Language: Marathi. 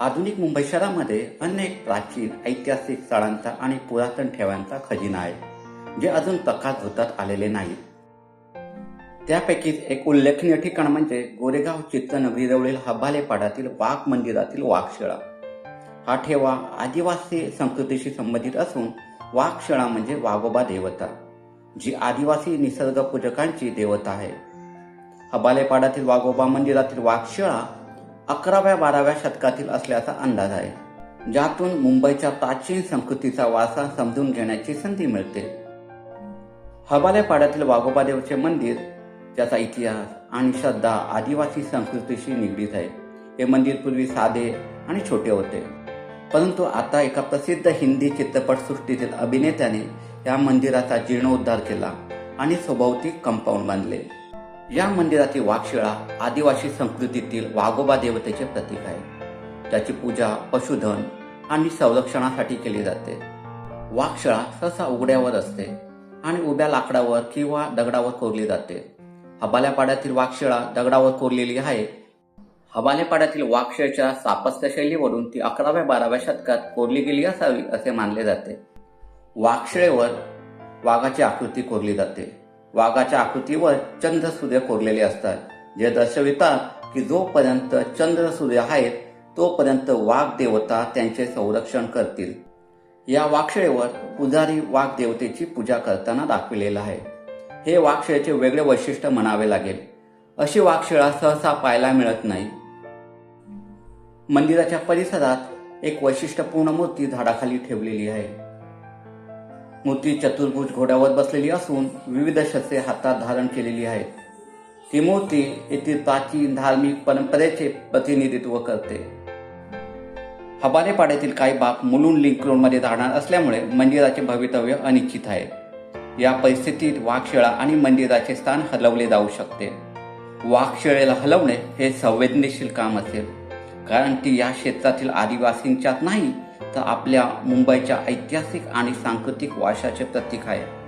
आधुनिक मुंबई शहरामध्ये अनेक प्राचीन ऐतिहासिक स्थळांचा आणि पुरातन ठेव्यांचा खजिना आहे जे अजून प्रकाश होतात आलेले नाहीत त्यापैकीच एक उल्लेखनीय ठिकाण म्हणजे गोरेगाव चित्तनगरीजवळील हबालेपाड्यातील वाघ मंदिरातील वाघशिळा. हा ठेवा आदिवासी संस्कृतीशी संबंधित असून वाघशिळा म्हणजे वाघोबा देवता जी आदिवासी निसर्ग पूजकांची देवता आहे. हबालेपाडातील वाघोबा मंदिरातील वाघशिळा अकराव्या बाराव्या शतकातील असल्याचा अंदाज आहे ज्यातून मुंबईच्या प्राचीन संस्कृतीचा वारसा समजून घेण्याची संधी मिळते. हबालेपाड्यातील वाघोबादेवचे मंदिर त्याचा इतिहास आणि श्रद्धा आदिवासी संस्कृतीशी निगडीत आहे हे मंदिर पूर्वी साधे आणि छोटे होते. परंतु आता एका प्रसिद्ध हिंदी चित्रपटसृष्टीतील अभिनेत्याने या मंदिराचा जीर्णोद्धार केला आणि सभोवती कंपाऊंड बांधले. या मंदिरातील वाघशिळा आदिवासी संस्कृतीतील वाघोबा देवतेचे प्रतीक आहे. त्याची पूजा पशुधन आणि संरक्षणासाठी केली जाते. वाघशिळा सहसा उघड्यावर असते आणि उभ्या लाकडावर किंवा दगडावर कोरली जाते. हबाल्यापाड्यातील वाघशिळा दगडावर कोरलेली आहे. हबालेपाड्यातील वाघशिळेच्या स्थापत्य शैलीवरून ती अकराव्या बाराव्या शतकात कोरली गेली असावी असे मानले जाते. वाघशिळेवर वाघाची आकृती कोरली जाते. वाघाच्या आकृतीवर चंद्र सूर्य कोरलेले असतात. जे दर्शवितात की जोपर्यंत चंद्र सूर्य आहेत तोपर्यंत वाघ देवता त्यांचे संरक्षण करतील. या वाक्षळेवर पुजारी वाघ देवतेची पूजा करताना दाखविलेलं आहे. हे वाक्षळेचे वेगळे वैशिष्ट्य म्हणावे लागेल. अशी वाक्षळा सहसा पाहायला मिळत नाही. मंदिराच्या परिसरात एक वैशिष्ट्यपूर्ण मूर्ती झाडाखाली ठेवलेली आहे. मूर्ती चतुर्भुज घोड्यावर बसलेली असून विविध शस्त्रे हातात धारण केलेली आहेत. ती मूर्ती येथील प्राचीन धार्मिक परंपरेचे प्रतिनिधित्व करते. हबालेपाड्यातील काही भाग मुलुंड लिंक रोडमध्ये राहणार असल्यामुळे मंदिराचे भवितव्य अनिश्चित आहे. या परिस्थितीत वाघशिळा आणि मंदिराचे स्थान हलवले जाऊ शकते. वाघशिळेला हलवणे हे संवेदनशील काम असेल कारण ती या क्षेत्रातील आदिवासींच्यात नाही आपल्या मुंबईच्या ऐतिहासिक आणि सांस्कृतिक वारशाचे प्रतीक आहे.